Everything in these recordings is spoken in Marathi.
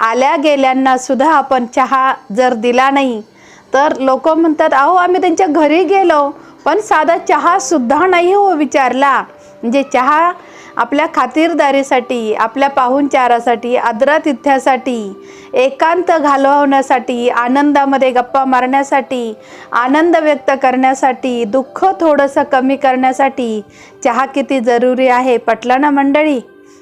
आल्या गेल्यांना सुद्धा आपण चहा जर दिला नाही तर लोक म्हणतात अहो आम्ही त्यांच्या घरी गेलो पण साधा चहा सुद्धा नाही हो विचारला. म्हणजे चहा आपल्या खातिरदारीसाठी आपल्या पाहुणचारासाठी आदरातिथ्यासाठी एकांत घालवण्यासाठी आनंदामध्ये गप्पा मारण्यासाठी आनंद व्यक्त करण्यासाठी दुःख थोडंसं कमी करण्यासाठी चहा किती जरुरी आहे पटलं ना मंडळी?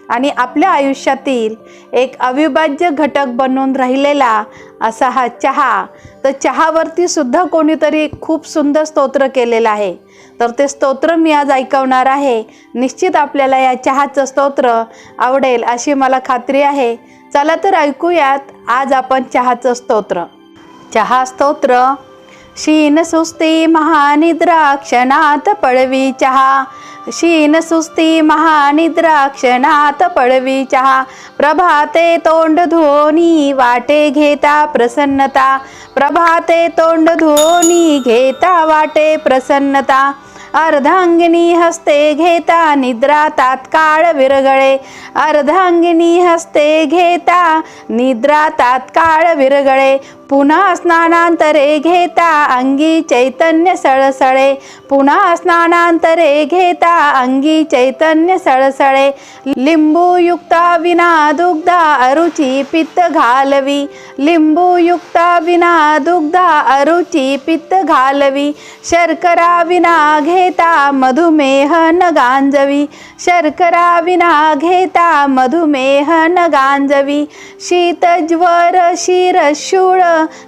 आणि आपल्या आयुष्यातील एक अविभाज्य घटक बनून राहिलेला असा हा चहा तर चहावरती सुद्धा कोणीतरी खूप सुंदर स्तोत्र केलेलं आहे. तर ते स्तोत्र मी आज ऐकवणार आहे. निश्चित आपल्याला या चहाचं स्तोत्र आवडेल अशी मला खात्री आहे. चला तर ऐकूयात आज आपण चहाचं स्तोत्र. चहा स्तोत्र शीन सुस्ती महानिद्रा क्षणात पळवी चहा. शीन सुस्ती महानिद्रा क्षणात पळवी चहा. प्रभाते तोंड धोनी वाटे घेता प्रसन्नता. प्रभाते तोंड धोनी घेता वाटे प्रसन्नता. अर्धांगिनी हस्ते घेता निद्रा तात्काळ विरगळे. अर्धांगिनी हस्ते घेता निद्रा तात्काळ विरगळे. पुन्हा स्नानांतरे घेता अंगी चैतन्य सळसळे. पुन्हा स्नानांतरे घेता अंगी चैतन्य सळसळे. लिंबूयुक्ता विना दुग्धा अरुची पित्त घालवी. लिंबूयुक्ता विना दुग्धा अरुची पित्त घालवी. शर्करा विना घे घेता मधुमेह न गांजवी शर्करा विना घेता मधुमेह न गांजवी शीतज्वर शिर शूळ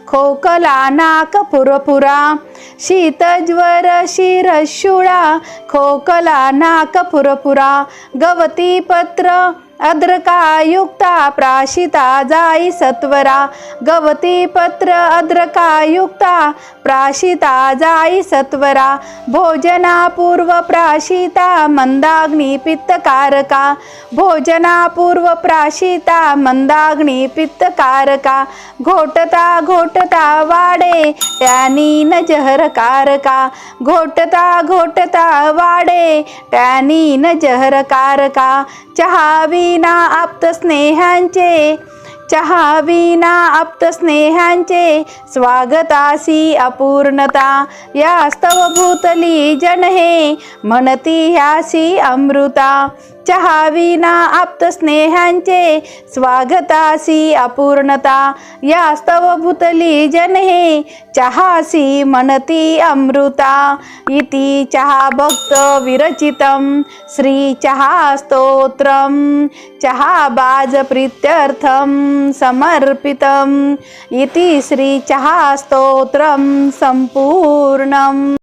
खोकला नाक पुरपुरा शीतज्वर शिर शूळा खोकला नाक पुरपुरा गवती पत्र अद्रकायुक्ता प्राशिता जाई सत्वरा गवती पत्र अद्रकायुक्ता प्राशिता जाई सत्वरा भोजनापूर्व प्राशिता मंदाग्नी पित्तकारका भोजनापूर्व प्राशिता मंदाग्नी पित्तकारका घोटता घोटता वाडे त्यानी न जहरकारका घोटता घोटता वाडे त्यानी न जहरकारका चहावी विना आप्त स्नेहांचे चहा विना आप्त स्नेहांचे स्वागतासी अपूर्णता या स्तवभूतली जन हे म्हणती ह्यासी अमृता चहाविना आप्त स्नेहांचे स्वागतासी अपूर्णता. यास्तव भूतली जन हे चहासी मनती अमृता. इति चहा भक्त विरचित श्री चहा स्तोत्रम चहा बाज प्रीत्यर्थं समर्पितम्. इति श्री चहा स्तोत्रं सम्पूर्णम्